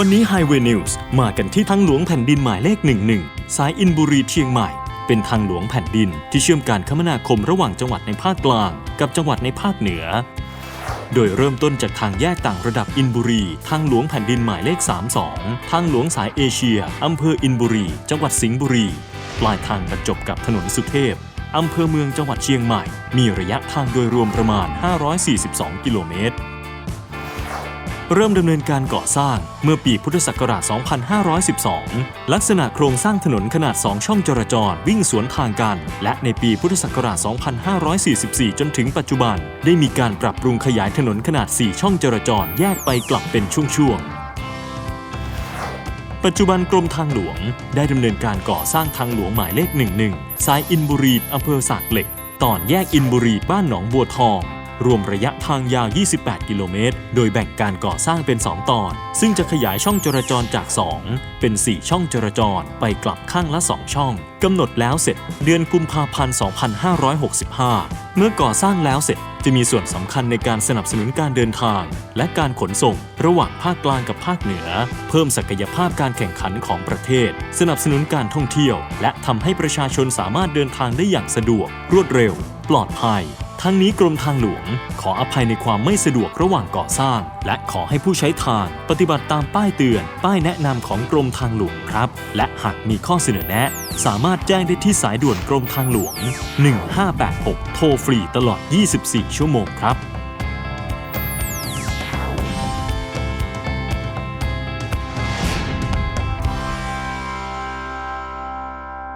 วันนี้ Highway News มากันที่ทางหลวงแผ่นดินหมายเลข 11 สายอินบุรีเชียงใหม่ เป็นทางหลวงแผ่นดินที่เชื่อมการคมนาคมระหว่างจังหวัดในภาคกลาง กับจังหวัดในภาคเหนือ โดยเริ่มต้นจากทางแยกต่างระดับอินบุรี ทางหลวงแผ่นดินหมายเลข 32 ทางหลวงสายเอเชีย อำเภออินบุรี จังหวัดสิงห์บุรี ปลายทางบรรจบกับถนนสุเทพอำเภอเมืองจังหวัดเชียงใหม่ มีระยะทางโดยรวมประมาณ 542 กิโลเมตร เริ่มดำเนินการก่อสร้างเมื่อปีพุทธศักราช 2512 ลักษณะโครงสร้างถนนขนาด 2 ช่องจราจรวิ่งสวนทางกัน และในปีพุทธศักราช 2544 จนถึงปัจจุบัน ได้มีการปรับปรุงขยายถนนขนาด 4 ช่องจราจรแยกไปกลับเป็นช่วงๆปัจจุบันกรมทางหลวงได้ดำเนินการก่อสร้างทางหลวงหมายเลข 11 สายอินบุรีอำเภอสากเหล็ก ตอนแยกอินบุรีบ้านหนองบัวทอง รวมระยะทางยาว 28 กิโลเมตร โดยแบ่งการก่อสร้างเป็น 2 ตอน ซึ่งจะขยายช่องจราจรจาก 2 เป็น 4 ช่องจราจร ไปกลับข้างละ 2 ช่อง กำหนดแล้วเสร็จเดือนกุมภาพันธ์ 2565 เมื่อก่อสร้างแล้วเสร็จจะมีส่วนสำคัญในการสนับสนุนการเดินทาง และการขนส่งระหว่างภาคกลางกับภาคเหนือ เพิ่มศักยภาพการแข่งขันของประเทศ สนับสนุนการท่องเที่ยว และทำให้ประชาชนสามารถเดินทางได้อย่างสะดวก รวดเร็ว ปลอดภัย ทั้งนี้กรมทางหลวง ขออภัยในความไม่สะดวกระหว่างก่อสร้าง และขอให้ผู้ใช้ทางปฏิบัติตามป้ายเตือน ป้ายแนะนำของกรมทางหลวงครับ และหากมีข้อเสนอแนะ สามารถแจ้งได้ที่สายด่วนกรมทางหลวง 1586 โทรฟรีตลอด 24 ชั่วโมงครับ